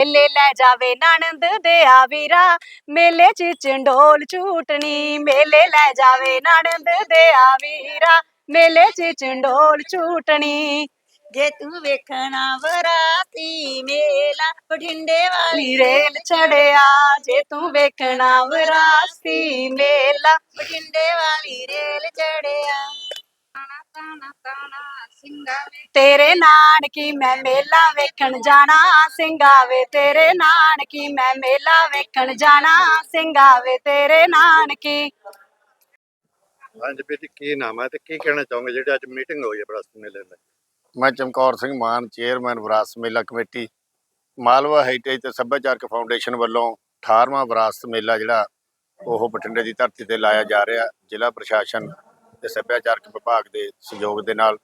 ਮੇਲੇ ਲੈ ਜਾਵੇ ਨਣਦ ਦੇ ਆ ਵੀਰਾ ਮੇਲੇ 'ਚ ਚੰਡੋਲ ਝੂਟਣੀ ਮੇਲੇ ਲੈ ਜਾਵੇ ਨਣਦ ਦੇ ਆ ਵੀਰਾ ਮੇਲੇ 'ਚ ਚੰਡੋਲ ਝੂਟਣੀ। ਜੇ ਤੂੰ ਵੇਖਣਾ ਵਰਾਤੀ ਮੇਲਾ ਬਠਿੰਡੇ ਵਾਲੀ ਰੇਲ ਚੜਿਆ। ਜੇ ਤੂੰ ਵੇਖਣਾ ਵਿਰਾਸਤੀ ਮੇਲਾ ਬਠਿੰਡੇ ਵਾਲੀ ਰੇਲ ਚੜਿਆ ਤੇਰੇ ਨਾਨਕੀ ਮੈਂ ਮੇਲਾ ਵੇਖਣ ਜਾਣਾ ਸਿੰਘਾਵੇ ਤੇਰੇ ਨਾਨਕੀ ਮੈਂ ਮੇਲਾ ਵੇਖਣ ਜਾਣਾ ਸਿੰਘਾਵੇ ਤੇਰੇ ਨਾਨਕੀ। ਹਾਂਜੀ ਜੀ ਕੀ ਨਾਮ ਹੈ ਤੇ ਕੀ ਕਹਿਣਾ ਚਾਹੋਗੇ? ਜਿਹੜੀ ਅੱਜ ਮੀਟਿੰਗ ਹੋਈ ਹੈ ਵਿਰਾਸਤ ਮੇਲੇ ਦੀ। ਮੈਂ ਚਮਕੌਰ ਸਿੰਘ ਮਾਨ ਚੇਅਰਮੈਨ ਵਿਰਾਸਤ ਮੇਲਾ ਕਮੇਟੀ ਮਾਲਵਾ ਹੈਰੀਟੇਜ ਤੇ ਸੱਭਿਆਚਾਰਕ ਫਾਊਂਡੇਸ਼ਨ ਵੱਲੋਂ 18ਵਾਂ ਵਿਰਾਸਤ ਮੇਲਾ ਜਿਹੜਾ ਉਹ ਬਠਿੰਡੇ ਦੀ ਧਰਤੀ ਤੇ ਲਾਇਆ ਜਾ ਰਿਹਾ ਜ਼ਿਲ੍ਹਾ ਪ੍ਰਸ਼ਾਸਨ ਤੇ ਸੱਭਿਆਚਾਰਕ ਵਿਭਾਗ ਦੇ ਸਹਿਯੋਗ ਦੇ ਨਾਲ।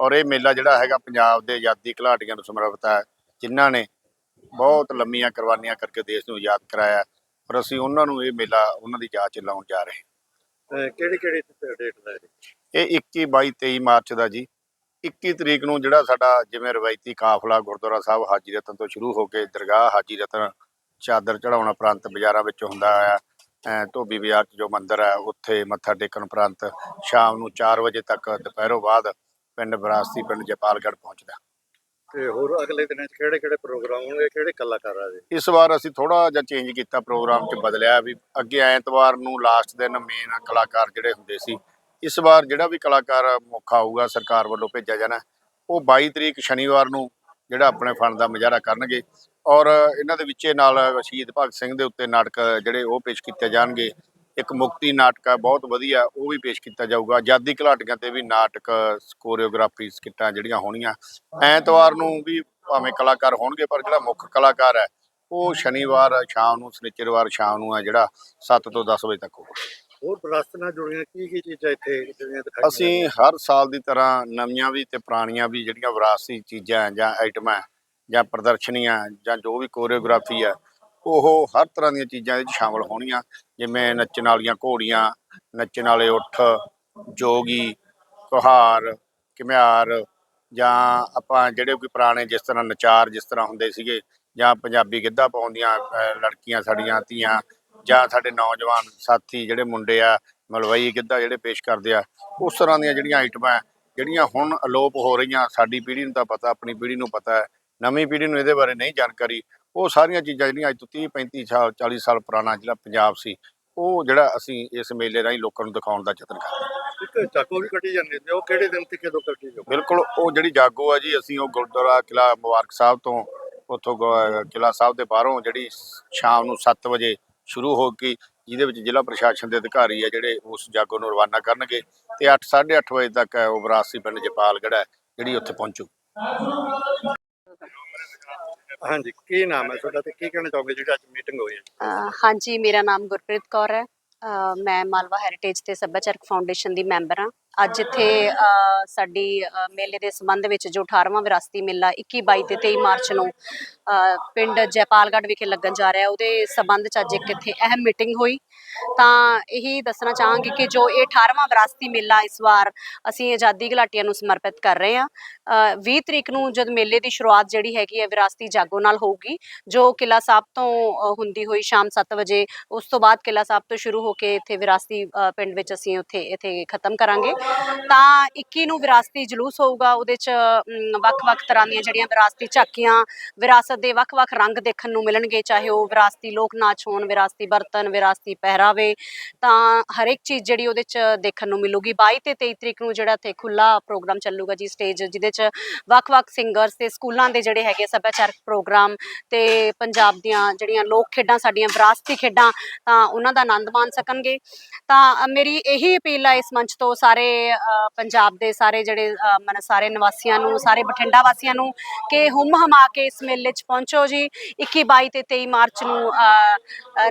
ਔਰ ਇਹ ਮੇਲਾ ਜਿਹੜਾ ਹੈਗਾ ਪੰਜਾਬ ਦੇ ਆਜ਼ਾਦੀ ਘੁਲਾਟੀਆਂ ਨੂੰ ਸਮਰਪਿਤ ਹੈ ਜਿਨ੍ਹਾਂ ਨੇ ਬਹੁਤ ਲੰਮੀਆਂ ਕੁਰਬਾਨੀਆਂ ਕਰਕੇ ਦੇਸ਼ ਨੂੰ ਆਜ਼ਾਦ ਕਰਾਇਆ। ਔਰ ਅਸੀਂ ਉਹਨਾਂ ਨੂੰ ਇਹ ਮੇਲਾ ਉਹਨਾਂ ਦੀ ਯਾਦ ਚ ਲਾਉਣ ਜਾ ਰਹੇ ਹਾਂ। ਕਿਹੜੀ ਕਿਹੜੀ ਡੇਟ ਦਾ? ਇਹ 21 22 23 ਮਾਰਚ ਦਾ ਜੀ। 21 ਤਰੀਕ ਨੂੰ ਜਿਹੜਾ ਸਾਡਾ ਜਿਵੇਂ ਰਵਾਇਤੀ ਕਾਫਲਾ ਗੁਰਦੁਆਰਾ ਸਾਹਿਬ ਹਾਜੀ ਰਤਨ ਤੋਂ ਸ਼ੁਰੂ ਹੋ ਕੇ ਦਰਗਾਹ ਹਾਜੀ ਰਤਨ ਚਾਦਰ ਚੜਾਉਣ ਉਪਰੰਤ ਬਾਜ਼ਾਰਾਂ ਵਿੱਚ ਹੁੰਦਾ ਆ। ਧੋਬੀ ਬਾਜ਼ਾਰ 'ਚ ਜੋ ਮੰਦਿਰ ਹੈ ਉੱਥੇ ਮੱਥਾ ਟੇਕਣ ਉਪਰੰਤ ਸ਼ਾਮ ਨੂੰ 4 ਵਜੇ ਤੱਕ ਦੁਪਹਿਰੋਂ ਬਾਅਦ ਪਿੰਡ ਵਿਰਾਸਤੀ ਪਿੰਡ ਜਪਾਲਗੜ੍ਹ ਪਹੁੰਚਦਾ ਤੇ ਹੋਰ ਅਗਲੇ ਦਿਨਾਂ 'ਚ ਕਿਹੜੇ ਕਿਹੜੇ ਪ੍ਰੋਗਰਾਮ ਹੋਣਗੇ? ਕਿਹੜੇ ਕਲਾਕਾਰ ਆ ਜੀ ਇਸ ਵਾਰ ਅਸੀਂ ਥੋੜਾ ਜਿਹਾ ਚੇਂਜ ਕੀਤਾ ਪ੍ਰੋਗਰਾਮ 'ਚ ਬਦਲਿਆ ਵੀ ਅੱਗੇ ਐਤਵਾਰ ਨੂੰ ਲਾਸਟ ਦਿਨ ਮੇਨ ਕਲਾਕਾਰ ਜਿਹੜੇ ਹੁੰਦੇ ਸੀ ਇਸ ਵਾਰ ਜਿਹੜਾ ਵੀ ਕਲਾਕਾਰ ਮੁੱਖ ਆਊਗਾ ਸਰਕਾਰ ਵੱਲੋਂ ਭੇਜਿਆ ਜਾਣਾ ਉਹ 22 ਤਰੀਕ ਸ਼ਨੀਵਾਰ ਨੂੰ ਜਿਹੜਾ ਆਪਣੇ ਫਨ ਦਾ ਮੁਜ਼ਾਹਰਾ ਕਰਨਗੇ। ਔਰ ਇਹਨਾਂ ਦੇ ਵਿੱਚੇ ਨਾਲ ਸ਼ਹੀਦ ਭਗਤ ਸਿੰਘ ਦੇ ਉੱਤੇ ਨਾਟਕ ਜਿਹੜੇ ਉਹ ਪੇਸ਼ ਕੀਤੇ ਜਾਣਗੇ। ਇੱਕ ਮੁਕਤੀ ਨਾਟਕ ਹੈ ਬਹੁਤ ਵਧੀਆ ਉਹ ਵੀ ਪੇਸ਼ ਕੀਤਾ ਜਾਊਗਾ। ਆਜ਼ਾਦੀ ਘੁਲਾਟੀਆਂ ਤੇ ਵੀ ਨਾਟਕ ਕੋਰੀਓਗ੍ਰਾਫੀ ਸਕਿੱਟਾਂ ਜਿਹੜੀਆਂ ਹੋਣੀਆਂ। ਐਤਵਾਰ ਨੂੰ ਵੀ ਭਾਵੇਂ ਕਲਾਕਾਰ ਹੋਣਗੇ ਪਰ ਜਿਹੜਾ ਮੁੱਖ ਕਲਾਕਾਰ ਹੈ ਉਹ ਸ਼ਨੀਵਾਰ ਸ਼ਾਮ ਨੂੰ ਸ਼ਨੀਚਰਵਾਰ ਸ਼ਾਮ ਨੂੰ ਹੈ ਜਿਹੜਾ 7 ਤੋਂ 10 ਵਜੇ ਤੱਕ ਹੋਊਗਾ। ਹੋਰ ਵਿਰਾਸਤ ਨਾਲ ਜੁੜੀਆਂ ਕੀ ਕੀ ਚੀਜ਼ਾਂ ਇੱਥੇ ਅਸੀਂ ਹਰ ਸਾਲ ਦੀ ਤਰ੍ਹਾਂ ਨਵੀਆਂ ਵੀ ਤੇ ਪੁਰਾਣੀਆਂ ਵੀ ਜਿਹੜੀਆਂ ਵਿਰਾਸਤੀ ਚੀਜ਼ਾਂ ਜਾਂ ਆਈਟਮਾਂ ਜਾਂ ਪ੍ਰਦਰਸ਼ਨੀਆਂ ਜਾਂ ਜੋ ਵੀ ਕੋਰੀਓਗ੍ਰਾਫੀ ਹੈ, ਉਹ ਹਰ ਤਰ੍ਹਾਂ ਦੀਆਂ ਚੀਜ਼ਾਂ ਇਹਦੇ ਵਿੱਚ ਸ਼ਾਮਲ ਹੋਣੀਆਂ। ਜਿਵੇਂ ਨੱਚਣ ਵਾਲੀਆਂ ਘੋੜੀਆਂ, ਨੱਚਣ ਵਾਲੇ ਉੱਠ, ਜੋਗੀ, ਕੁਹਾਰ, ਘੁਮਿਆਰ ਜਾਂ ਆਪਾਂ ਜਿਹੜੇ ਕੋਈ ਪੁਰਾਣੇ ਜਿਸ ਤਰ੍ਹਾਂ ਨਚਾਰ ਜਿਸ ਤਰ੍ਹਾਂ ਹੁੰਦੇ ਸੀਗੇ ਜਾਂ ਪੰਜਾਬੀ ਗਿੱਧਾ ਪਾਉਂਦੀਆਂ ਲੜਕੀਆਂ ਸਾਡੀਆਂ ਧੀਆਂ ਜਾਂ ਸਾਡੇ ਨੌਜਵਾਨ ਸਾਥੀ ਜਿਹੜੇ ਮੁੰਡੇ ਆ, ਮਲਵਈ ਗਿੱਧਾ ਜਿਹੜੇ ਪੇਸ਼ ਕਰਦੇ ਆ, ਉਸ ਤਰ੍ਹਾਂ ਦੀਆਂ ਜਿਹੜੀਆਂ ਆਈਟਮਾਂ ਜਿਹੜੀਆਂ ਹੁਣ ਅਲੋਪ ਹੋ ਰਹੀਆਂ, ਸਾਡੀ ਪੀੜ੍ਹੀ ਨੂੰ ਤਾਂ ਪਤਾ, ਆਪਣੀ ਪੀੜ੍ਹੀ ਨੂੰ ਪਤਾ ਹੈ। ਨਵੀਂ ਪੀੜ੍ਹੀ ਨੂੰ ਇਹਦੇ ਬਾਰੇ ਨਹੀਂ ਜਾਣਕਾਰੀ। ਉਹ ਸਾਰੀਆਂ ਚੀਜ਼ਾਂ ਜਿਹੜੀਆਂ ਅੱਜ ਤੋਂ 30 35 ਸਾਲ 40 ਸਾਲ ਪੁਰਾਣਾ ਜਿਹੜਾ ਪੰਜਾਬ ਸੀ ਉਹ ਜਿਹੜਾ ਅਸੀਂ ਇਸ ਮੇਲੇ ਰਾਹੀਂ ਲੋਕਾਂ ਨੂੰ ਦਿਖਾਉਣ ਦਾ ਯਤਨ ਕਰ ਰਹੇ ਹਾਂ। ਇੱਕ ਚਾਕੋ ਵੀ ਕੱਢੀ ਜਾਂਦੀ ਹੈ। ਉਹ ਕਿਹੜੇ ਦਿਨ ਤੇ ਕਦੋਂ ਕੱਢੀ ਜਾਊ ਬਿਲਕੁਲ ਉਹ ਜਿਹੜੀ ਜਾਗੋ ਆ ਜੀ ਅਸੀਂ ਉਹ ਗੁਰਦੁਆਰਾ ਕਿਲਾ ਮੁਬਾਰਕ ਸਾਹਿਬ ਤੋਂ ਉੱਥੋਂ ਕਿਲਾ ਸਾਹਿਬ ਦੇ ਬਾਹਰੋਂ ਜਿਹੜੀ ਸ਼ਾਮ ਨੂੰ 7 ਵਜੇ ਸ਼ੁਰੂ ਹੋ ਕੇ ਜਿਹਦੇ ਵਿੱਚ ਜ਼ਿਲ੍ਹਾ ਪ੍ਰਸ਼ਾਸਨ ਦੇ ਅਧਿਕਾਰੀ ਆ ਜਿਹੜੇ ਉਸ ਜਾਗੋ ਨੂੰ ਰਵਾਨਾ ਕਰਨਗੇ ਤੇ 8 8:30 ਵਜੇ ਤੱਕ ਉਹ ਵਿਰਾਸਤੀ ਪਿੰਡ ਜਪਾਲਗੜ੍ਹ ਹੈ ਜਿਹੜੀ ਉੱਥੇ ਪਹੁੰਚੂ। ਹਾਂਜੀ, ਕੀ ਨਾਮ ਹੈ ਤੁਹਾਡਾ ਤੇ ਕੀ ਕਹਿਣਾ ਚਾਹੋਗੇ ਜਿਹੜੀ ਅੱਜ ਮੀਟਿੰਗ ਹੋਈ ਹੈ? ਅਹ ਹਾਂਜੀ, ਮੇਰਾ ਨਾਮ ਗੁਰਪ੍ਰੀਤ ਕੌਰ ਹੈ। ਅਹ ਮੈਂ ਮਾਲਵਾ ਹੈਰੀਟੇਜ ਤੇ ਸੱਭਿਆਚਾਰਕ ਫਾਊਂਡੇਸ਼ਨ ਦੀ ਮੈਂਬਰ ਹਾਂ। ਅੱਜ ਇੱਥੇ ਸਾਡੀ ਮੇਲੇ ਦੇ ਸੰਬੰਧ ਵਿੱਚ ਜੋ 18ਵਾਂ ਵਿਰਾਸਤੀ ਮੇਲਾ 21 22 ਤੇ 23 ਮਾਰਚ ਨੂੰ ਪਿੰਡ ਜੈਪਾਲਗੜ੍ਹ ਵਿਖੇ ਲੱਗਣ ਜਾ ਰਿਹਾ, ਉਹਦੇ ਸੰਬੰਧ ਚ ਅੱਜ ਇੱਕ ਇੱਥੇ ਅਹਿਮ ਮੀਟਿੰਗ ਹੋਈ। ਤਾਂ ਇਹੀ ਦੱਸਣਾ ਚਾਹਾਂਗੇ ਕਿ ਜੋ ਇਹ 18ਵਾਂ ਵਿਰਾਸਤੀ ਮੇਲਾ ਇਸ ਵਾਰ ਅਸੀਂ ਆਜ਼ਾਦੀ ਘੁਲਾਟੀਆਂ ਨੂੰ ਸਮਰਪਿਤ ਕਰ ਰਹੇ ਹਾਂ, ਅਹ 20 ਤਰੀਕ ਨੂੰ ਜਦ ਮੇਲੇ ਦੀ ਸ਼ੁਰੂਆਤ ਜਿਹੜੀ ਹੈਗੀ ਹੈ, ਵਿਰਾਸਤੀ ਜਾਗੋ ਨਾਲ ਹੋਊਗੀ, ਜੋ ਕਿਲਾ ਸਾਹਿਬ ਤੋਂ ਹੁੰਦੀ ਹੋਈ ਸ਼ਾਮ 7 ਵਜੇ, ਉਸ ਤੋਂ ਬਾਅਦ ਕਿਲਾ ਸਾਹਿਬ ਤੋਂ ਸ਼ੁਰੂ ਹੋ ਕੇ ਇੱਥੇ ਵਿਰਾਸਤੀ ਪਿੰਡ ਵਿੱਚ ਅਸੀਂ ਉੱਥੇ, ਇੱਥੇ ਖਤਮ ਕਰਾਂਗੇ। ਤਾਂ 21 ਨੂੰ ਵਿਰਾਸਤੀ ਜਲੂਸ ਹੋਊਗਾ ਉਹਦੇ ਚ ਅਮ, ਵੱਖ-ਵੱਖ ਤਰ੍ਹਾਂ ਦੀਆਂ ਜਿਹੜੀਆਂ ਵਿਰਾਸਤੀ ਝਾਕੀਆਂ ਵਿਰਾਸਤ ਦੇ ਵੱਖ-ਵੱਖ ਰੰਗ ਦੇਖਣ ਨੂੰ ਮਿਲਣਗੇ ਚਾਹੇ ਉਹ ਵਿਰਾਸਤੀ ਲੋਕ ਨਾਚ ਹੋਣ ਵਿਰਾਸਤੀ ਬਰਤਨ ਵਿਰਾਸਤੀ ਪਹਿਰਾਵੇ ਤਾਂ ਹਰੇਕ ਚੀਜ਼ ਜਿਹੜੀ ਉਹਦੇ ਚ ਦੇਖਣ ਨੂੰ ਮਿਲੂਗੀ। 22 ਤੇ 23 ਤਰੀਕ ਨੂੰ ਜਿਹੜਾ ਇੱਥੇ ਖੁੱਲਾ ਪ੍ਰੋਗਰਾਮ ਚੱਲੂਗਾ ਜੀ ਸਟੇਜ ਜਿਹਦੇ ਚ ਵੱਖ-ਵੱਖ ਸਿੰਗਰਸ ਤੇ ਸਕੂਲਾਂ ਦੇ ਜਿਹੜੇ ਹੈਗੇ ਸੱਭਿਆਚਾਰਕ ਪ੍ਰੋਗਰਾਮ ਤੇ ਪੰਜਾਬ ਦੀਆਂ ਜਿਹੜੀਆਂ ਲੋਕ ਖੇਡਾਂ ਸਾਡੀਆਂ ਵਿਰਾਸਤੀ ਖੇਡਾਂ ਤਾਂ ਉਹਨਾਂ ਦਾ ਆਨੰਦ ਮਾਣ ਸਕਣਗੇ। ਤਾਂ ਮੇਰੀ ਇਹੀ ਅਪੀਲ ਆ ਇਸ ਮੰਚ ਤੋਂ ਸਾਰੇ ਅ, ਪੰਜਾਬ ਦੇ ਸਾਰੇ ਜਿਹੜੇ ਅ, ਮਨ ਸਾਰੇ ਨਿਵਾਸੀਆਂ ਨੂੰ ਸਾਰੇ ਬਠਿੰਡਾ ਵਾਸੀਆਂ ਨੂੰ ਕਿ ਹੁਮ ਹਮਾ ਕੇ ਇਸ ਮੇਲੇ 'ਚ ਪਹੁੰਚੋ ਜੀ। 21 22 ਤੇ 23 ਮਾਰਚ ਨੂੰ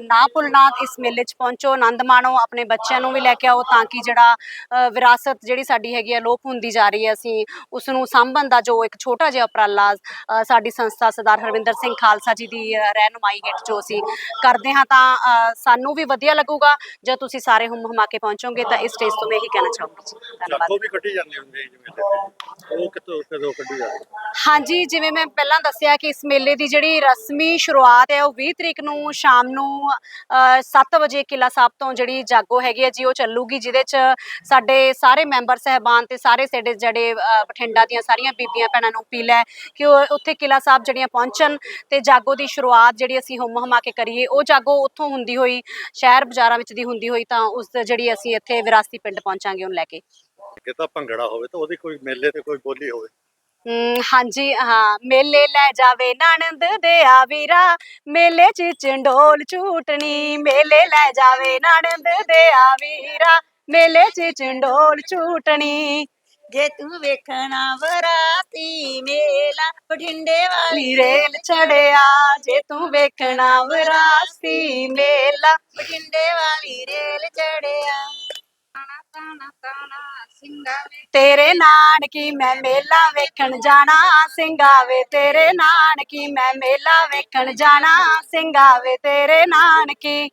ਨਾ ਭੁੱਲਣਾ ਇਸ ਮੇਲੇ 'ਚ ਪਹੁੰਚੋ ਆਨੰਦ ਮਾਣੋ ਆਪਣੇ ਬੱਚਿਆਂ ਨੂੰ ਵੀ ਲੈ ਕੇ ਆਓ ਤਾਂ ਕਿ ਜਿਹੜਾ ਵਿਰਾਸਤ ਜਿਹੜੀ ਸਾਡੀ ਹੈਗੀ ਆ ਲੋਪ ਹੁੰਦੀ ਜਾ ਰਹੀ ਹੈ। ਅਸੀਂ ਉਸ ਨੂੰ ਸਾਂਭਣ ਦਾ ਜੋ ਇੱਕ ਛੋਟਾ ਜਿਹਾ ਉਪਰਾਲਾ ਸਾਡੀ ਸੰਸਥਾ ਸਰਦਾਰ ਹਰਵਿੰਦਰ ਸਿੰਘ ਖਾਲਸਾ ਜੀ ਦੀ ਅ, ਰਹਿਨੁਮਾਈ ਹੇਠ ਜੋ ਅਸੀਂ ਕਰਦੇ ਹਾਂ ਤਾਂ ਸਾਨੂੰ ਵੀ ਵਧੀਆ ਲੱਗੂਗਾ। ਜੇ ਤੁਸੀਂ ਸਾਰੇ ਹੁਮ ਹਮਾ ਕੇ ਪਹੁੰਚੋਗੇ ਤਾਂ ਇਸ ਸਟੇਜ ਤੋਂ ਮੈਂ ਇਹੀ ਕਹਿਣਾ ਚਾਹੂੰਗੀ। ਧੰਨਵਾਦ। ਜਾਗੋ ਵੀ ਕੱਢੀ ਜਾਂਦੀ ਹੁੰਦੀ ਹੈ ਜੀ ਉਹ ਕਿਤੋਂ ਕਦੋਂ ਕੱਢੀ ਜਾਂਦੀ ਹਾਂਜੀ, ਜਿਵੇਂ ਮੈਂ ਪਹਿਲਾਂ ਦੱਸਿਆ ਕਿ ਇਸ ਮੇਲੇ ਦੀ ਜਿਹੜੀ ਰਸਮੀ ਸ਼ੁਰੂਆਤ ਹੈ, ਉਹ 20 ਤਰੀਕ ਨੂੰ ਸ਼ਾਮ ਨੂੰ 7 ਵਜੇ ਕਿਲਾ ਸਾਹਿਬ ਤੋਂ ਜਿਹੜੀ ਜਾਗੋ ਹੈਗੀ ਹੈ ਜੀ, ਉਹ ਚੱਲੂਗੀ, ਜਿਹਦੇ 'ਚ ਸਾਡੇ ਸਾਰੇ ਮੈਂਬਰ, ਸਹਿਬਾਨ ਤੇ ਸਾਰੇ ਸਾਡੇ ਜਿਹੜੇ ਬਠਿੰਡਾ ਦੀਆਂ ਸਾਰੀਆਂ ਬੀਬੀਆਂ ਭੈਣਾਂ ਨੂੰ ਅਪੀਲ ਹੈ ਕਿ ਉਹ ਉੱਥੇ ਕਿਲਾ ਸਾਹਿਬ ਜਿਹੜੀਆਂ ਪਹੁੰਚਣ ਤੇ ਜਾਗੋ ਦੀ ਸ਼ੁਰੂਆਤ ਜਿਹੜੀ ਅਸੀਂ ਹੁਮ ਹਮਾ ਕੇ ਕਰੀਏ, ਉਹ ਜਾਗੋ ਉੱਥੋਂ ਹੁੰਦੀ ਹੋਈ, ਸ਼ਹਿਰ ਬਾਜ਼ਾਰਾਂ ਵਿੱਚ ਦੀ ਹੁੰਦੀ ਹੋਈ, ਤਾਂ ਉਸ ਜਿਹੜੀ ਅਸੀਂ ਇੱਥੇ ਵਿਰਾਸਤੀ ਪਿੰਡ ਪਹੁੰਚਾਂਗੇ ਉਹਨੂੰ ਲੈ ਕੇ। ਕਿ ਤਾਂ ਭੰਗੜਾ ਹੋਵੇ ਤਾਂ ਉਹਦੀ ਕੋਈ ਮੇਲੇ ਤੇ ਕੋਈ ਬੋਲੀ ਹੋਵੇ। ਹਾਂਜੀ ਹਾਂ ਮੇਲੇ ਲੈ ਜਾਵੇ ਨਣਦ ਦੇ ਆ ਵੀਰਾ ਮੇਲੇ ਚ ਚੰਡੋਲ ਝੂਟਣੀ ਮੇਲੇ ਲੈ ਜਾਵੇ ਨਣਦ ਦੇ ਆ ਵੀਰਾ ਮੇਲੇ ਚ ਚੰਡੋਲ ਝੂਟਣੀ। ਜੇ ਤੂੰ ਵੇਖਣਾ ਵਰਾਤੀ ਮੇਲਾ ਬਠਿੰਡੇ ਵਾਲੀ ਰੇਲ ਚੜਿਆ। ਜੇ ਤੂੰ ਵੇਖਣਾ ਵਿਰਾਸਤੀ ਮੇਲਾ ਬਠਿੰਡੇ ਵਾਲੀ ਰੇਲ ਚੜਿਆ ਤਾਣਾ ਤਾਣਾ ਸਿੰਘਾਵੇ ਤੇਰੇ ਨਾਨਕੀ ਮੈਂ ਮੇਲਾ ਵੇਖਣ ਜਾਣਾ ਸਿੰਘਾਵੇ ਤੇਰੇ ਨਾਨਕੀ ਮੈਂ ਮੇਲਾ ਵੇਖਣ ਜਾਣਾ ਸਿੰਘਾਵੇ ਤੇਰੇ ਨਾਨਕੀ